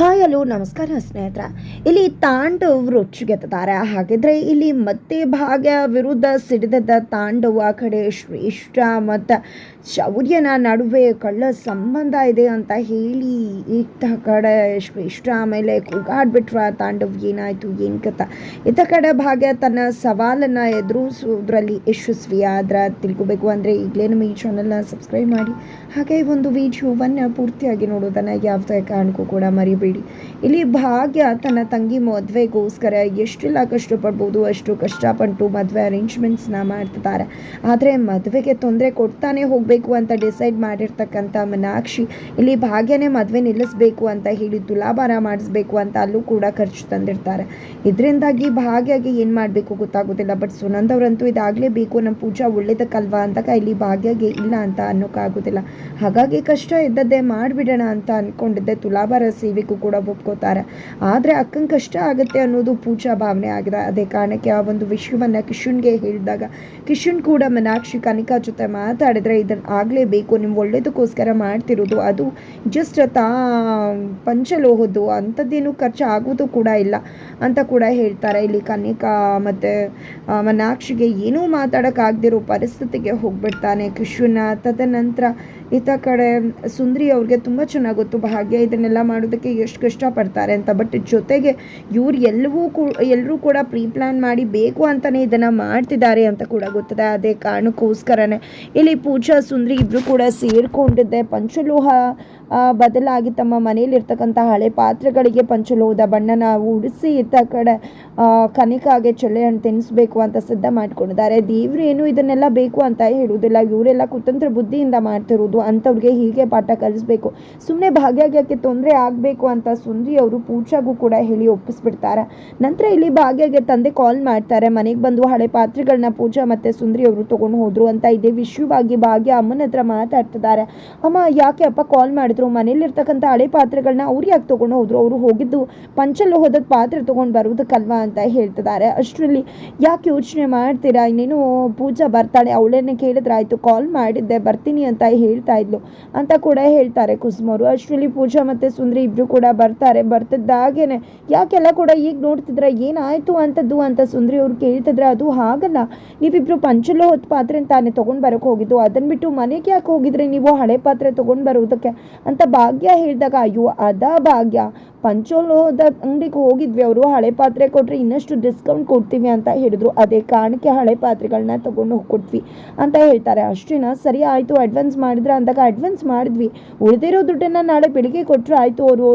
Hi hello ನಮಸ್ಕಾರ ಸ್ನೇಹಿತರ. ಇಲ್ಲಿ ತಾಂಡವ್ ರೊಚ್ಚಿಗೆತ್ತಿದ್ದಾರೆ ಹಾಗಿದ್ರೆ ಇಲ್ಲಿ ಮತ್ತೆ ಭಾಗ್ಯ ವಿರುದ್ಧ ಸಿಡಿದ ತಾಂಡವ ಕಡೆ ಶ್ರೇಷ್ಠ ಮತ್ತು ಶೌರ್ಯನ ನಡುವೆ ಕಳ್ಳ ಸಂಬಂಧ ಇದೆ ಅಂತ ಹೇಳಿ ಇತ್ತ ಕಡೆ ಶ್ರೇಷ್ಠ ಆಮೇಲೆ ಕೂಗಾಡ್ಬಿಟ್ರ ತಾಂಡವ್ ಏನಾಯಿತು, ಏನು ಕಥ? ಇತ್ತ ಕಡೆ ಭಾಗ್ಯ ತನ್ನ ಸವಾಲನ್ನು ಎದುರಿಸೋದ್ರಲ್ಲಿ ಯಶಸ್ವಿ ಆದ್ರ ತಿಳ್ಕೊಬೇಕು ಅಂದರೆ ಈಗಲೇ ನಮ್ಮ ಈ ಚಾನಲ್ನ ಸಬ್ಸ್ಕ್ರೈಬ್ ಮಾಡಿ. ಹಾಗೆ ಒಂದು ವಿಡಿಯೋವನ್ನು ಪೂರ್ತಿಯಾಗಿ ನೋಡೋದನ್ನು ಯಾವುದೇ ಕಾರಣಕ್ಕೂ ಕೂಡ ಮರಿಬೇಡಿ. ಇಲ್ಲಿ ಭಾಗ್ಯ ತನ್ನ ತಂಗಿ ಮದುವೆಗೋಸ್ಕರ ಎಷ್ಟೆಲ್ಲ ಕಷ್ಟಪಡ್ಬೋದು, ಅಷ್ಟು ಕಷ್ಟಪಟ್ಟು ಮದುವೆ ಅರೇಂಜ್ಮೆಂಟ್ಸ್ನ ಮಾಡ್ತಿದ್ದಾರೆ. ಆದರೆ ಮದುವೆಗೆ ತೊಂದರೆ ಕೊಡ್ತಾನೆ ಹೋಗಬೇಕು ಅಂತ ಡಿಸೈಡ್ ಮಾಡಿರ್ತಕ್ಕಂಥ ಮೀನಾಕ್ಷಿ ಇಲ್ಲಿ ಭಾಗ್ಯನೇ ಮದುವೆ ನಿಲ್ಲಿಸಬೇಕು ಅಂತ ಹೇಳಿ ತುಲಾಭಾರ ಮಾಡಿಸ್ಬೇಕು ಅಂತ ಅಲ್ಲೂ ಕೂಡ ಖರ್ಚು ತಂದಿರ್ತಾರೆ. ಇದರಿಂದಾಗಿ ಭಾಗ್ಯಗೆ ಏನು ಮಾಡಬೇಕು ಗೊತ್ತಾಗೋದಿಲ್ಲ. ಬಟ್ ಸುನಂದ್ ಅವರಂತೂ ಇದಾಗಲೇಬೇಕು ನಮ್ಮ ಪೂಜಾ ಒಳ್ಳೇದಕ್ಕಲ್ವಾ ಅಂತ ಇಲ್ಲಿ ಭಾಗ್ಯಗೆ ಇಲ್ಲ ಅಂತ ಅನ್ನೋಕ್ಕಾಗೋದಿಲ್ಲ ಹಾಗಾಗಿ ಕಷ್ಟ ಇದ್ದದ್ದೇ ಮಾಡಿಬಿಡೋಣ ಅಂತ ಅಂದ್ಕೊಂಡಿದ್ದೆ ತುಲಾಭಾರ ಸೇವೆಗೂ ಕೂಡ ಒಪ್ಕೋತಾರೆ. ಆದರೆ ಅಕ್ಕನ ಕಷ್ಟ ಆಗುತ್ತೆ ಅನ್ನೋದು ಪೂಜಾ ಭಾವನೆ ಆಗಿದೆ. ಅದೇ ಕಾರಣಕ್ಕೆ ಆ ಒಂದು ವಿಷಯವನ್ನು ಕಿಶುನ್ಗೆ ಹೇಳಿದಾಗ, ಕಿಶುನ್ ಕೂಡ ಮನಾಕ್ಷಿ, ಕನಿಕಾ ಜೊತೆ ಮಾತಾಡಿದ್ರೆ ಇದನ್ನು ಆಗಲೇಬೇಕು ನಿಮ್ಮ ಒಳ್ಳೇದಕ್ಕೋಸ್ಕರ ಮಾಡ್ತಿರೋದು. ಅದು ಜಸ್ಟ್ ತಾ ಪಂಚಲೋಹದ್ದು, ಅಂಥದ್ದೇನು ಖರ್ಚು ಆಗೋದು ಕೂಡ ಇಲ್ಲ ಅಂತ ಕೂಡ ಹೇಳ್ತಾರೆ. ಇಲ್ಲಿ ಕನಿಕಾ ಮತ್ತು ಮನಾಕ್ಷಿಗೆ ಏನೂ ಮಾತಾಡೋಕ್ಕಾಗದಿರೋ ಪರಿಸ್ಥಿತಿಗೆ ಹೋಗ್ಬಿಡ್ತಾನೆ ಕಿಶುನ. ತದನಂತರ ಈತ ಕಡೆ ಸುಂದ್ರಿ ಅವ್ರಿಗೆ ತುಂಬ ಚೆನ್ನಾಗಿ ಗೊತ್ತು. ಭಾಗ್ಯ ಇದನ್ನೆಲ್ಲ ಮಾಡೋದಕ್ಕೆ ಎಷ್ಟು ಕಷ್ಟಪಡ್ತಾರೆ ಅಂತ. ಬಟ್ ಜೊತೆಗೆ ಇವ್ರು ಎಲ್ಲವೂ ಕೂ ಎಲ್ಲರೂ ಕೂಡ ಪ್ರೀ ಪ್ಲ್ಯಾನ್ ಮಾಡಿ ಬೇಕು ಅಂತಲೇ ಇದನ್ನು ಮಾಡ್ತಿದ್ದಾರೆ ಅಂತ ಕೂಡ ಗೊತ್ತದೆ. ಅದೇ ಕಾರಣಕ್ಕೋಸ್ಕರನೇ ಇಲ್ಲಿ ಪೂಜಾ, ಸುಂದ್ರಿ ಇಬ್ಬರು ಕೂಡ ಸೇರಿಕೊಂಡಿದ್ದೆ. ಪಂಚಲೋಹ ಬದಲಾಗಿ ತಮ್ಮ ಮನೆಯಲ್ಲಿರ್ತಕ್ಕಂಥ ಹಳೆ ಪಾತ್ರೆಗಳಿಗೆ ಪಂಚಲೋಹದ ಬಣ್ಣನ ಉಡಿಸಿ ಇತ್ತ ಕಡೆ ಕನಿಕಾಗೆ ಚೊಳ್ಳೆ ಹಣ್ಣು ತಿನ್ನಿಸ್ಬೇಕು ಅಂತ ಸಿದ್ಧ ಮಾಡ್ಕೊಂಡಿದ್ದಾರೆ. ದೇವ್ರು ಏನು ಇದನ್ನೆಲ್ಲ ಬೇಕು ಅಂತ ಹೇಳುವುದಿಲ್ಲ. ಇವರೆಲ್ಲ ಕುತಂತ್ರ ಬುದ್ಧಿಯಿಂದ ಮಾಡ್ತಿರೋದು. ಅಂಥವ್ರಿಗೆ ಹೀಗೆ ಪಾಠ ಕಲಿಸ್ಬೇಕು. ಸುಮ್ಮನೆ ಭಾಗ್ಯಕ್ಕೆ ತೊಂದರೆ ಆಗಬೇಕು ಅಂತ ಸುಂದ್ರಿ ಅವರು ಪೂಜಾಗೂ ಕೂಡ ಹೇಳಿ ಒಪ್ಪಿಸ್ಬಿಡ್ತಾರೆ. ನಂತರ ಇಲ್ಲಿ ಭಾಗ್ಯಗೆ ತಂದೆ ಕಾಲ್ ಮಾಡ್ತಾರೆ. ಮನೆಗೆ ಬಂದು ಹಳೆ ಪಾತ್ರೆಗಳನ್ನ ಪೂಜಾ ಮತ್ತೆ ಸುಂದ್ರಿ ಅವರು ತೊಗೊಂಡು ಹೋದ್ರು ಅಂತ ಇದೆ. ವಿಷಯವಾಗಿ ಭಾಗ್ಯ ಅಮ್ಮನ ಹತ್ರ ಮಾತಾಡ್ತಿದ್ದಾರೆ. ಅಮ್ಮ, ಯಾಕೆ ಅಪ್ಪ ಕಾಲ್ ಮಾಡಿದ್ರು? ಮನೇಲಿರ್ತಕ್ಕಂಥ ಹಳೆ ಪಾತ್ರೆಗಳನ್ನ ಅವ್ರು ಯಾಕೆ ತೊಗೊಂಡು ಹೋದ್ರು? ಅವರು ಹೋಗಿದ್ದು ಪಂಚಲೋಹದ ಪಾತ್ರೆ ತೊಗೊಂಡು ಬರುವುದಕ್ಕಲ್ವಾ ಅಂತ ಹೇಳ್ತಿದ್ದಾರೆ. ಅಷ್ಟರಲ್ಲಿ ಯಾಕೆ ಯೋಚನೆ ಮಾಡ್ತೀರಾ? ಇನ್ನೇನು ಪೂಜಾ ಬರ್ತಾಳೆ, ಅವಳನ್ನೇ ಕೇಳಿದ್ರಾಯ್ತು ಕಾಲ್ ಮಾಡಿದ್ದೆ, ಬರ್ತೀನಿ ಅಂತ ಹೇಳ್ತಾ ಇದ್ಲು ಅಂತ ಕೂಡ ಹೇಳ್ತಾರೆ ಕುಸುಮರು ಅಷ್ಟರಲ್ಲಿ ಪೂಜಾ ಮತ್ತೆ ಸುಂದ್ರಿ ಇಬ್ರು ಬರ್ತಾರೆ. ಬರ್ತಿದ್ದಾಗೇನೆ ಯಾಕೆಲ್ಲ ಕೂಡ ಈಗ ನೋಡ್ತಿದ್ರೆ ಏನಾಯ್ತು ಅಂತದ್ದು ಅಂತ ಸುಂದ್ರಿ ಅವ್ರು ಕೇಳ್ತಿದ್ರೆ ಅದು ಹಾಗಲ್ಲ. ನೀವಿಬ್ರು ಪಂಚಲೋಹದ ಪಾತ್ರೆ ತಾನೇ ತೊಗೊಂಡು ಬರೋಕೆ ಹೋಗಿದ್ದು. ಅದನ್ನ ಬಿಟ್ಟು ಮನೆಗೆ ಯಾಕೆ ಹೋಗಿದ್ರೆ ನೀವು ಹಳೆ ಪಾತ್ರೆ ತೊಗೊಂಡು ಬರುವುದಕ್ಕೆ? ಅಂತ ಭಾಗ್ಯ ಹೇಳಿದಾಗ, ಅಯ್ಯೋ, ಅದ ಭಾಗ್ಯ. ಪಂಚಲೋಹದ ಅಂಗಡಿಗೆ ಹೋಗಿದ್ವಿ. ಅವರು ಹಳೆ ಪಾತ್ರೆ ಕೊಟ್ಟರೆ ಇನ್ನಷ್ಟು ಡಿಸ್ಕೌಂಟ್ ಕೊಡ್ತೀವಿ ಅಂತ ಹೇಳಿದ್ರು. ಅದೇ ಕಾರಣಕ್ಕೆ ಹಳೆ ಪಾತ್ರೆಗಳನ್ನ ತೊಗೊಂಡು ಹೋಗ್ಕೊಟ್ವಿ ಅಂತ ಹೇಳ್ತಾರೆ. ಅಷ್ಟೇನಾ ಸರಿ ಆಯಿತು ಅಡ್ವಾನ್ಸ್ ಮಾಡಿದ್ರೆ ಅಂದಾಗ ಅಡ್ವಾನ್ಸ್ ಮಾಡಿದ್ವಿ. ಉಳಿದಿರೋ ದುಡ್ಡನ್ನು ನಾಳೆ ಬೆಳಿಗ್ಗೆ ಕೊಟ್ಟರೆ ಆಯಿತು, ಅವರು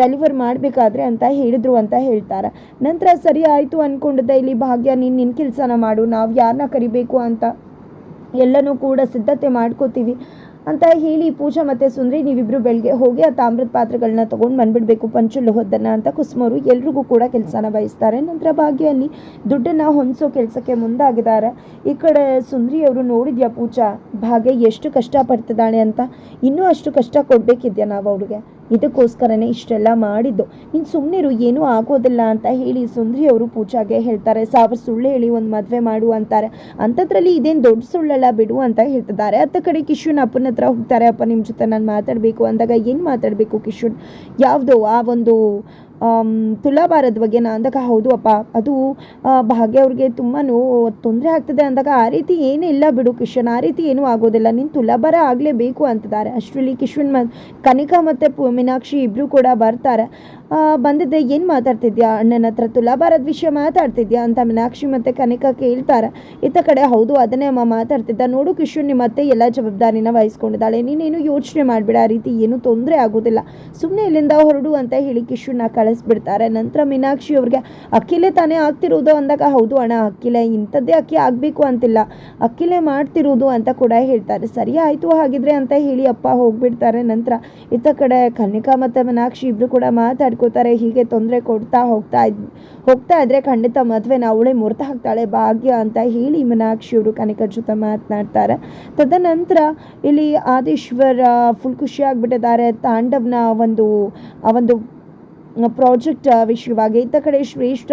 ಡೆಲಿವರ್ ಮಾಡಬೇಕಾದ್ರೆ ಅಂತ ಹೇಳಿದ್ರು ಅಂತ ಹೇಳ್ತಾರೆ. ನಂತರ ಸರಿ ಆಯಿತು ಅಂದ್ಕೊಂಡಿದ್ದೆ ಇಲ್ಲಿ ಭಾಗ್ಯ, ನೀನು ನಿನ್ನ ಕೆಲಸನ ಮಾಡು, ನಾವು ಯಾರನ್ನ ಕರಿಬೇಕು ಅಂತ ಎಲ್ಲನೂ ಕೂಡ ಸಿದ್ಧತೆ ಮಾಡ್ಕೋತೀವಿ. ಅಂತ ಹೇಳಿ ಪೂಜಾ ಮತ್ತು ಸುಂದ್ರಿ ನೀವಿಬ್ಬರು ಬೆಳಗ್ಗೆ ಹೋಗಿ ಆ ತಾಮ್ರದ ಪಾತ್ರೆಗಳನ್ನ ತೊಗೊಂಡು ಬಂದ್ಬಿಡ್ಬೇಕು ಪಂಚಲೋಹದ್ದನ್ನು ಅಂತ ಕುಸುಮರು ಎಲ್ರಿಗೂ ಕೂಡ ಕೆಲಸನ ಬಯಸ್ತಾರೆ. ನಂತರ ಭಾಗ್ಯಲ್ಲಿ ದುಡ್ಡನ್ನು ಹೊಂದಿಸೋ ಕೆಲಸಕ್ಕೆ ಮುಂದಾಗಿದ್ದಾರೆ. ಈ ಕಡೆ ಸುಂದ್ರಿ ಅವರು ನೋಡಿದ್ಯಾ ಪೂಜಾ, ಭಾಗ್ಯ ಎಷ್ಟು ಕಷ್ಟಪಡ್ತಿದ್ದಾಳೆ ಅಂತ? ಇನ್ನೂ ಅಷ್ಟು ಕಷ್ಟ ಕೊಡಬೇಕಿದ್ಯಾ ನಾವು ಅವ್ರಿಗೆ ಇದಕ್ಕೋಸ್ಕರನೇ ಇಷ್ಟೆಲ್ಲ ಮಾಡಿದ್ದು. ನೀನು ಸುಮ್ಮನಿರು ಏನೂ ಆಗೋದಿಲ್ಲ ಅಂತ ಹೇಳಿ ಸುಂದ್ರಿ ಅವರು ಪೂಜಾಗೆ ಹೇಳ್ತಾರೆ. ಸಾವಿರ ಸುಳ್ಳು ಹೇಳಿ ಒಂದು ಮದುವೆ ಮಾಡು ಅಂತಾರೆ. ಅಂಥದ್ರಲ್ಲಿ ಇದೇನು ದೊಡ್ಡ ಸುಳ್ಳಲ್ಲ ಬಿಡು ಅಂತ ಹೇಳ್ತಿದ್ದಾರೆ. ಅತ್ತ ಕಡೆ ಕಿಶುನ್ ಅಪ್ಪನ ಹತ್ರ ಹೋಗ್ತಾರೆ. ಅಪ್ಪ ನಿಮ್ಮ ಜೊತೆ ನಾನು ಮಾತಾಡಬೇಕು ಅಂದಾಗ ಏನು ಮಾತಾಡಬೇಕು ಕಿಶುನ್? ಯಾವುದೋ ಆ ಒಂದು ತುಲಾಭಾರದ ಬಗ್ಗೆ ನಾ ಅಂದಾಗ ಹೌದು ಅಪ್ಪ. ಅದು ಭಾಗ್ಯ ಅವ್ರಿಗೆ ತುಂಬಾ ತೊಂದರೆ ಆಗ್ತದೆ ಅಂದಾಗ ಆ ರೀತಿ ಏನೂ ಇಲ್ಲ ಬಿಡು ಕಿಶನ್ ಆ ರೀತಿ ಏನೂ ಆಗೋದಿಲ್ಲ. ನೀನು ತುಲಾಭಾರ ಆಗಲೇಬೇಕು ಅಂತಿದ್ದಾರೆ. ಅಷ್ಟರಲ್ಲಿ ಕಿಶನ್ ಮ ಕನಿಕಾ ಮತ್ತು ಪು ಮೀನಾಕ್ಷಿ ಇಬ್ಬರು ಕೂಡ ಬರ್ತಾರೆ. ಬಂದಿದ್ದೆ, ಏನು ಮಾತಾಡ್ತಿದ್ಯಾ? ಅಣ್ಣನ ಹತ್ರ ತುಲಾಭಾರದ ವಿಷಯ ಮಾತಾಡ್ತಿದ್ಯಾ ಅಂತ ಮೀನಾಕ್ಷಿ ಮತ್ತು ಕನಿಕಾ ಕೇಳ್ತಾರೆ. ಇತ್ತ ಕಡೆ ಹೌದು, ಅದನ್ನೇ ಅಮ್ಮ ಮಾತಾಡ್ತಿದ್ದ. ನೋಡು ಕಿಶು ನಿಮ್ಮ ಅತ್ತೆ ಎಲ್ಲ ಜವಾಬ್ದಾರಿನ ವಹಿಸ್ಕೊಂಡಿದ್ದಾಳೆ. ನೀನೇನು ಯೋಚನೆ ಮಾಡಬೇಡ, ಆ ರೀತಿ ಏನೂ ತೊಂದರೆ ಆಗೋದಿಲ್ಲ. ಸುಮ್ಮನೆ ಇಲ್ಲಿಂದ ಹೊರಡು ಅಂತ ಹೇಳಿ ಕಿಶನ್ನ ಕಳಿಸ್ಬಿಡ್ತಾರೆ. ನಂತರ ಮೀನಾಕ್ಷಿ ಅವ್ರಿಗೆ, ಅಕ್ಕಿಲೆ ತಾನೇ ಆಗ್ತಿರೋದು? ಅಂದಾಗ, ಹೌದು ಅಣ್ಣ, ಅಕ್ಕಿಲೆ. ಇಂಥದ್ದೇ ಅಕ್ಕಿ ಆಗಬೇಕು ಅಂತಿಲ್ಲ. ಅಕ್ಕಿಲೆ ಮಾಡ್ತಿರೋದು ಅಂತ ಕೂಡ ಹೇಳ್ತಾರೆ. ಸರಿ ಆಯಿತು, ಹಾಗಿದ್ರೆ ಅಂತ ಹೇಳಿ ಅಪ್ಪ ಹೋಗ್ಬಿಡ್ತಾರೆ. ನಂತರ ಇತ್ತ ಕಡೆ ಕನ್ನಿಕಾ ಮತ್ತು ಮೀನಾಕ್ಷಿ ಇಬ್ಬರು ಕೂಡ ಮಾತಾಡ್ಕೋತಾರೆ ಹೀಗೆ ತೊಂದರೆ ಕೊಡ್ತಾ ಹೋಗ್ತಾ ಇದ್, ಹೋಗ್ತಾ ಇದ್ರೆ ಖಂಡಿತ ಮದುವೆನ ಅವಳೇ ಮುರ್ತ ಹಾಕ್ತಾಳೆ, ಭಾಗ್ಯ ಅಂತ ಹೇಳಿ ಮೀನಾಕ್ಷಿ ಅವರು ಕನಕರ ಜೊತೆ ಮಾತನಾಡ್ತಾರೆ. ತದನಂತರ ಇಲ್ಲಿ ಆದೇಶ್ವರ ಫುಲ್ ಖುಷಿಯಾಗ್ಬಿಟ್ಟಿದ್ದಾರೆ ತಾಂಡವ್ನ ಒಂದು, ಆ ಒಂದು ಪ್ರಾಜೆಕ್ಟ್ ವಿಷಯವಾಗಿ ಇತ್ತ ಕಡೆ ಶ್ರೇಷ್ಠ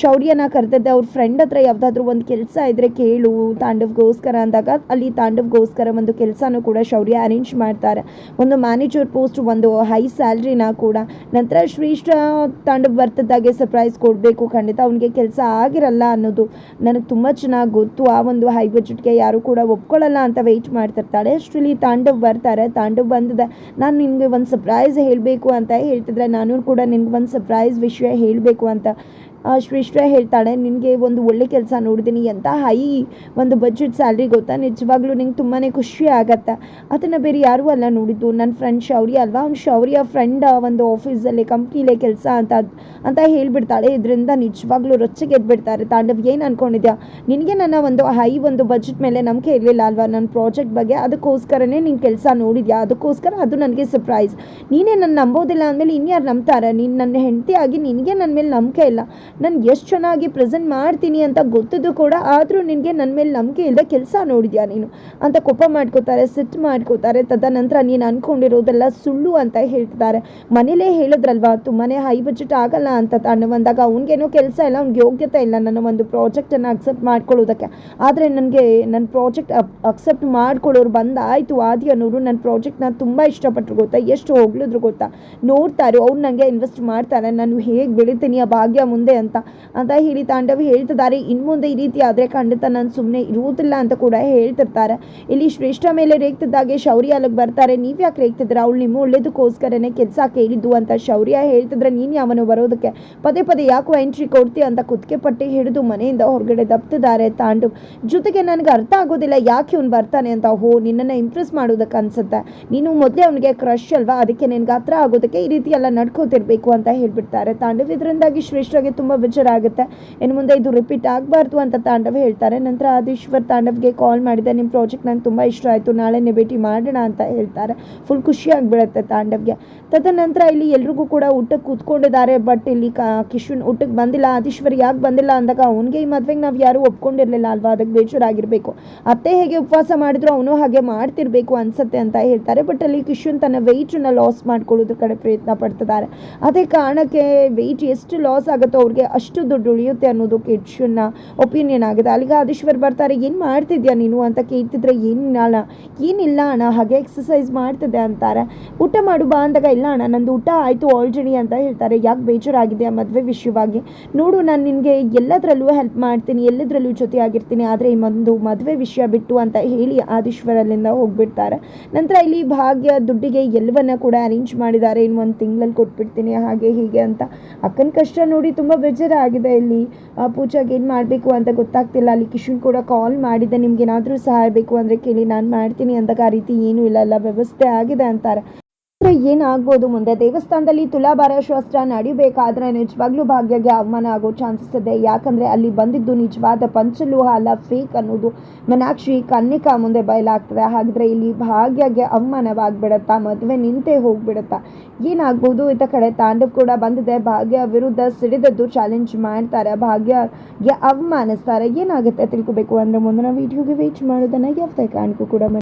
ಶೌರ್ಯನ ಕರೆದಿದ್ದೆ. ಅವ್ರ ಫ್ರೆಂಡ್ ಹತ್ರ ಯಾವುದಾದ್ರೂ ಒಂದು ಕೆಲಸ ಇದ್ದರೆ ಕೇಳು ತಾಂಡವ್ಗೋಸ್ಕರ ಅಂದಾಗ ಅಲ್ಲಿ ತಾಂಡವ್ಗೋಸ್ಕರ ಒಂದು ಕೆಲಸನೂ ಕೂಡ ಶೌರ್ಯ ಅರೇಂಜ್ ಮಾಡ್ತಾರೆ. ಒಂದು ಮ್ಯಾನೇಜರ್ ಪೋಸ್ಟ್ ಒಂದು ಹೈ ಸ್ಯಾಲ್ರಿನ ಕೂಡ. ನಂತರ ಶ್ರೇಷ್ಠ ತಾಂಡವ್ ಬರ್ತದಾಗೆ ಸರ್ಪ್ರೈಸ್ ಕೊಡಬೇಕು. ಖಂಡಿತ ಅವನಿಗೆ ಕೆಲಸ ಆಗಿರಲ್ಲ ಅನ್ನೋದು ನನಗೆ ತುಂಬ ಚೆನ್ನಾಗಿ ಗೊತ್ತು. ಆ ಒಂದು ಹೈ ಬಜೆಟ್ಗೆ ಯಾರು ಕೂಡ ಒಪ್ಕೊಳ್ಳಲ್ಲ ಅಂತ ವೆಯ್ಟ್ ಮಾಡ್ತಿರ್ತಾಳೆ. ಅಷ್ಟರಲ್ಲಿ ತಾಂಡವ್ ಬರ್ತಾರೆ. ತಾಂಡವ್ ಬಂದಿದೆ. ನಾನು ನಿನಗೆ ಒಂದು ಸರ್ಪ್ರೈಸ್ ಹೇಳಬೇಕು ಅಂತ ಹೇಳ್ತಿದ್ರೆ ನಾನು ಕೂಡ ನಿನಗೆ ಒಂದು ಸರ್ಪ್ರೈಸ್ ವಿಷಯ ಹೇಳಬೇಕು ಅಂತ ಶ್ರೇಷ್ಠ ಹೇಳ್ತಾಳೆ, ನಿನಗೆ ಒಂದು ಒಳ್ಳೆ ಕೆಲಸ ನೋಡಿದ್ದೀನಿ ಅಂತ ಹೈ, ಒಂದು ಬಜೆಟ್ ಸ್ಯಾಲ್ರಿ ಗೊತ್ತಾ? ನಿಜವಾಗ್ಲೂ ನಿಂಗೆ ತುಂಬಾ ಖುಷಿ ಆಗತ್ತೆ? ಅದನ್ನು ಬೇರೆ ಯಾರೂ ಅಲ್ಲ ನೋಡಿದ್ದು. ನನ್ನ ಫ್ರೆಂಡ್ ಶೌರ್ಯ ಅಲ್ವಾ? ಅವ್ನು ಶೌರ್ಯ ಫ್ರೆಂಡ್ ಒಂದು ಆಫೀಸಲ್ಲಿ ಕಂಪ್ನಿಲೇ ಕೆಲಸ ಅಂತ ಅಂತ ಹೇಳಿಬಿಡ್ತಾಳೆ. ಇದರಿಂದ ನಿಜವಾಗ್ಲೂ ರೊಚ್ಚಿಗೆ ಎದ್ಬಿಡ್ತಾರೆ ತಾಂಡವ್, ಏನು ಅನ್ಕೊಂಡಿದ್ಯಾ? ನಿನಗೆ ನನ್ನ ಒಂದು ಹೈ, ಒಂದು ಬಜೆಟ್ ಮೇಲೆ ನಂಬಿಕೆ ಇರಲಿಲ್ಲ ಅಲ್ವಾ? ನನ್ನ ಪ್ರಾಜೆಕ್ಟ್ ಬಗ್ಗೆ? ಅದಕ್ಕೋಸ್ಕರನೇ ನೀನು ಕೆಲಸ ನೋಡಿದ್ಯಾ? ಅದಕ್ಕೋಸ್ಕರ ಅದು ನನಗೆ ಸರ್ಪ್ರೈಸ್ ನೀನೇ ನನ್ನ ನಂಬೋದಿಲ್ಲ ಅಂದಮೇಲೆ ಇನ್ಯಾರು ನಂಬ್ತಾರೆ? ನೀನು ನನ್ನ ಹೆಂಡತಿ ಆಗಿ ನಿನಗೆ ನನ್ನ ಮೇಲೆ ನಂಬಿಕೆ ಇಲ್ಲ. ನಾನು ಎಷ್ಟು ಚೆನ್ನಾಗಿ ಪ್ರೆಸೆಂಟ್ ಮಾಡ್ತೀನಿ ಅಂತ ಗೊತ್ತಿದ್ದು ಕೂಡ ಆದರೂ ನಿನಗೆ ನನ್ನ ಮೇಲೆ ನಂಬಿಕೆ ಇಲ್ಲದೆ ಕೆಲಸ ನೋಡಿದ್ಯಾ ನೀನು? ಅಂತ ಕೋಪ ಮಾಡ್ಕೋತಾರೆ, ಸಿಟ್ಟು ಮಾಡ್ಕೋತಾರೆ. ತದನಂತರ ನೀನು ಅಂದ್ಕೊಂಡಿರೋದೆಲ್ಲ ಸುಳ್ಳು ಅಂತ ಹೇಳ್ತಿದ್ದಾರೆ. ಮನೇಲೇ ಹೇಳಿದ್ರಲ್ವಾ ತುಂಬಾ ಹೈ ಬಜೆಟ್ ಆಗಲ್ಲ ಅಂತ ತಾನು ಬಂದಾಗ ಅವ್ನಿಗೇನೋ ಕೆಲಸ ಇಲ್ಲ, ಅವ್ನಿಗೆ ಯೋಗ್ಯತೆ ಇಲ್ಲ ನನ್ನ ಒಂದು ಪ್ರಾಜೆಕ್ಟನ್ನು ಅಕ್ಸೆಪ್ಟ್ ಮಾಡ್ಕೊಳ್ಳೋದಕ್ಕೆ. ಆದರೆ ನನಗೆ ನನ್ನ ಪ್ರಾಜೆಕ್ಟ್ ಅಕ್ಸೆಪ್ಟ್ ಮಾಡ್ಕೊಳ್ಳೋರು ಬಂದಾಯಿತು ಆದಿ ಅನ್ನೋರು ನನ್ನ ಪ್ರಾಜೆಕ್ಟ್ನ ತುಂಬ ಇಷ್ಟಪಟ್ಟರು ಗೊತ್ತಾ? ಎಷ್ಟು ಹೋಗ್ಲಿದ್ರು ಗೊತ್ತಾ? ನೋಡ್ತಾರೆ, ಅವ್ರು ನನಗೆ ಇನ್ವೆಸ್ಟ್ ಮಾಡ್ತಾರೆ. ನಾನು ಹೇಗೆ ಬೆಳಿತೀನಿ ಆ ಭಾಗ್ಯ ಮುಂದೆ ಅಂತ ಅಂತ. ಹೇಳಿ ತಾಂಡವ್ ಹೇಳ್ತಿದ್ದಾರೆ. ಇನ್ನು ಮುಂದೆ ಈ ರೀತಿ ಆದರೆ ಖಂಡಿತ ನಾನು ಸುಮ್ಮನೆ ಇರುವುದಿಲ್ಲ ಅಂತ ಕೂಡ ಹೇಳ್ತಿರ್ತಾರೆ. ಇಲ್ಲಿ ಶ್ರೇಷ್ಠ ಮೇಲೆ ರೇಗ್ತಿದ್ದಾಗೆ ಶೌರ್ಯ ಅಲ್ಲಿಗೆ ಬರ್ತಾರೆ. ನೀವು ಯಾಕೆ ರೇಗ್ತಿದ್ದೀರ? ಅವಳು ನಿಮ್ಮ ಒಳ್ಳೇದಕ್ಕೋಸ್ಕರನೇ ಕೆಲಸ ಕೇಳಿದ್ದು ಅಂತ ಶೌರ್ಯ ಹೇಳ್ತಿದ್ರೆ ನೀನು ಯಾವನು ಬರೋದಕ್ಕೆ? ಪದೇ ಪದೇ ಯಾಕೋ ಎಂಟ್ರಿ ಕೊಡ್ತೀಯ ಅಂತ ಕುತ್ತಿಗೆ ಪಟ್ಟಿ ಹಿಡಿದು ಮನೆಯಿಂದ ಹೊರಗಡೆ ದಬ್ತಿದ್ದಾರೆ ತಾಂಡವ್ ಜೊತೆಗೆ ನನಗೆ ಅರ್ಥ ಆಗೋದಿಲ್ಲ ಯಾಕೆ ಅವ್ನು ಬರ್ತಾನೆ ಅಂತ. ಹೋ ನಿನ್ನನ್ನು ಇಂಪ್ರೆಸ್ ಮಾಡೋದಕ್ಕೆ ಅನ್ಸುತ್ತೆ. ನೀನು ಮೊದಲೇ ಅವನಿಗೆ ಕ್ರಶ್ ಅಲ್ವಾ? ಅದಕ್ಕೆ ನಿನ್ಗೆ ಹತ್ರ ಆಗೋದಕ್ಕೆ ಈ ರೀತಿ ಎಲ್ಲ ನಡ್ಕೋತಿರ್ಬೇಕು ಅಂತ ಹೇಳ್ಬಿಡ್ತಾರೆ ತಾಂಡವ್ ಇದರಿಂದಾಗಿ ಶ್ರೇಷ್ಠಗೆ ತುಂಬ ಬೇಜಾರಾಗುತ್ತೆ ಇನ್ನು ಮುಂದೆ ಇದು ರಿಪೀಟ್ ಆಗಬಾರ್ದು ಅಂತ ತಾಂಡವ್ ಹೇಳ್ತಾರೆ. ನಂತರ ಆದೀಶ್ವರ್ ತಾಂಡವ್ಗೆ ಕಾಲ್ ಮಾಡಿದೆ ನಿಮ್ಮ ಪ್ರಾಜೆಕ್ಟ್ ನಂಗೆ ತುಂಬ ಇಷ್ಟ ಆಯಿತು ನಾಳೆನೇ ಭೇಟಿ ಮಾಡೋಣ ಅಂತ ಹೇಳ್ತಾರೆ. ಫುಲ್ ಖುಷಿ ಆಗಿಬಿಡುತ್ತೆ ತಾಂಡವ್ಗೆ. ತದನಂತರ ಇಲ್ಲಿ ಎಲ್ರಿಗೂ ಕೂಡ ಊಟಕ್ಕೆ ಕೂತ್ಕೊಂಡಿದ್ದಾರೆ ಬಟ್ ಇಲ್ಲಿ ಕಿಶನ್ ಊಟಕ್ಕೆ ಬಂದಿಲ್ಲ. ಆದೀಶ್ವರ್ ಯಾಕೆ ಬಂದಿಲ್ಲ ಅಂದಾಗ ಅವನಿಗೆ ಈ ಮದುವೆಗೆ ನಾವು ಯಾರೂ ಒಪ್ಕೊಂಡಿರಲಿಲ್ಲ ಅಲ್ವಾ? ಅದಕ್ಕೆ ಬೇಜಾರಾಗಿರಬೇಕು ಅತ್ತೆ ಹೇಗೆ ಉಪವಾಸ ಮಾಡಿದ್ರು ಅವನು ಹಾಗೆ ಮಾಡ್ತಿರ್ಬೇಕು ಅನ್ಸತ್ತೆ ಅಂತ ಹೇಳ್ತಾರೆ. ಬಟ್ ಅಲ್ಲಿ ಕಿಶುನ್ ತನ್ನ ವೆಯ್ಟನ್ನ ಲಾಸ್ ಮಾಡ್ಕೊಳ್ಳೋದ್ರ ಕಡೆ ಪ್ರಯತ್ನ ಪಡ್ತಿದ್ದಾರೆ. ಅದೇ ಕಾರಣಕ್ಕೆ ವೆಯ್ಟ್ ಎಷ್ಟು ಲಾಸ್ ಆಗುತ್ತೋ ಅವ್ರಿಗೆ ಅಷ್ಟು ದುಡ್ಡು ಉಳಿಯುತ್ತೆ ಅನ್ನೋದು ಕಿಶನ್ನ ಒಪಿನಿಯನ್ ಆಗಿದೆ. ಅಲ್ಲಿಗೆ ಆದೀಶ್ವರ್ ಬರ್ತಾರೆ, ಏನು ಮಾಡ್ತಿದ್ಯಾ ನೀನು? ಅಂತ ಕೇಳ್ತಿದ್ರೆ, ಏನಿಲ್ಲ ಅಣ್ಣ ಏನಿಲ್ಲ ಅಣ್ಣ, ಹಾಗೆ ಎಕ್ಸಸೈಸ್ ಮಾಡ್ತಿದ್ದೆ ಅಂತಾರೆ. ಊಟ ಮಾಡು ಬಾ ಅಂದಾಗ, ಇಲ್ಲ ಅಣ್ಣ, ನಂದು ಊಟ ಆಯಿತು ಆಲ್ರೆಡಿ ಅಂತ ಹೇಳ್ತಾರೆ. ಯಾಕೆ ಬೇಜಾರಾಗಿದೆ ಆ ಮದುವೆ ವಿಷಯವಾಗಿ? ನೋಡು, ನಾನು ನಿನಗೆ ಎಲ್ಲದರಲ್ಲೂ ಹೆಲ್ಪ್ ಮಾಡ್ತೀನಿ, ಎಲ್ಲದರಲ್ಲೂ ಜೊತೆ ಆಗಿರ್ತೀನಿ ಆದರೆ ಈ ಒಂದು ಮದುವೆ ವಿಷಯ ಬಿಟ್ಟು ಅಂತ ಹೇಳಿ ಆದೀಶ್ವರ್ ಅಲ್ಲಿಂದ ಹೋಗ್ಬಿಡ್ತಾರೆ. ನಂತರ ಇಲ್ಲಿ ಭಾಗ್ಯ ದುಡ್ಡಿಗೆ ಎಲ್ಲವನ್ನ ಕೂಡ ಅರೇಂಜ್ ಮಾಡಿದ್ದಾರೆ. ಇನ್ನು ಒಂದು ತಿಂಗಳಲ್ಲಿ ಕೊಟ್ಬಿಡ್ತೀನಿ, ಹಾಗೆ ಹೀಗೆ ಅಂತ. ಅಕ್ಕನ ಕಷ್ಟ ನೋಡಿ ತುಂಬ ಬೇಜಾರಾಗಿದೆ ಇಲ್ಲಿ. ಪೂಜಾಗೆ ಏನು ಮಾಡಬೇಕು ಅಂತ ಗೊತ್ತಾಗ್ತಿಲ್ಲ. ಅಲ್ಲಿ ಕಿಶನ್ ಕೂಡ ಕಾಲ್ ಮಾಡಿದ್ದೆ ನಿಮ್ಗೆ ಏನಾದರೂ ಸಹಾಯ ಬೇಕು ಅಂದರೆ ಕೇಳಿ. ನಾನು ಮಾಡ್ತೀನಿ ಅಂತ ಆ ರೀತಿ ಏನೂ ಇಲ್ಲ. ಎಲ್ಲ ವ್ಯವಸ್ಥೆ ಆಗಿದೆ ಅಂತಾರೆ. ಏನಾಗ್ಬೋದು? ಮುಂದೆ ದೇವಸ್ಥಾನದಲ್ಲಿ ತುಲಾಭಾರ ಶಾಸ್ತ್ರ ನಡೆಯಬೇಕಾದ್ರೆ ನಿಜವಾಗ್ಲೂ ಭಾಗ್ಯಗೆ ಅವಮಾನ ಆಗೋ ಚಾನ್ಸಸ್ ಇದೆ. ಯಾಕಂದ್ರೆ ಅಲ್ಲಿ ಬಂದಿದ್ದು ನಿಜವಾದ ಪಂಚಲೋಹ ಅಲ್ಲ ಫೇಕ್ ಅನ್ನೋದು. ಮೀನಾಕ್ಷಿ ಕನ್ನಿಕಾ ಮುಂದೆ ಬಯಲಾಗ್ತದೆ. ಹಾಗಿದ್ರೆ ಇಲ್ಲಿ ಭಾಗ್ಯಗೆ ಅವಮಾನವಾಗ್ಬಿಡತ್ತಾ, ಮದುವೆ ನಿಂತೇ ಹೋಗ್ಬಿಡತ್ತಾ? ಏನಾಗ್ಬೋದು? ಇತ್ತ ಕಡೆ ತಾಂಡವ್ ಕೂಡ ಬಂದಿದೆ. ಭಾಗ್ಯ ವಿರುದ್ಧ ಸಿಡಿದದ್ದು ಚಾಲೆಂಜ್ ಮಾಡ್ತಾರೆ. ಭಾಗ್ಯಗೆ ಅವಮಾನಿಸ್ತಾರೆ. ಏನಾಗುತ್ತೆ ತಿಳ್ಕೊಬೇಕು? ಅಂದ್ರೆ ಮುಂದಿನ ವಿಡಿಯೋಗೆ ವೇಟ್ ಮಾಡೋದನ್ನ ಯಾವ್ದೇ ಕಾರಣಕ್ಕೂ ಕೂಡ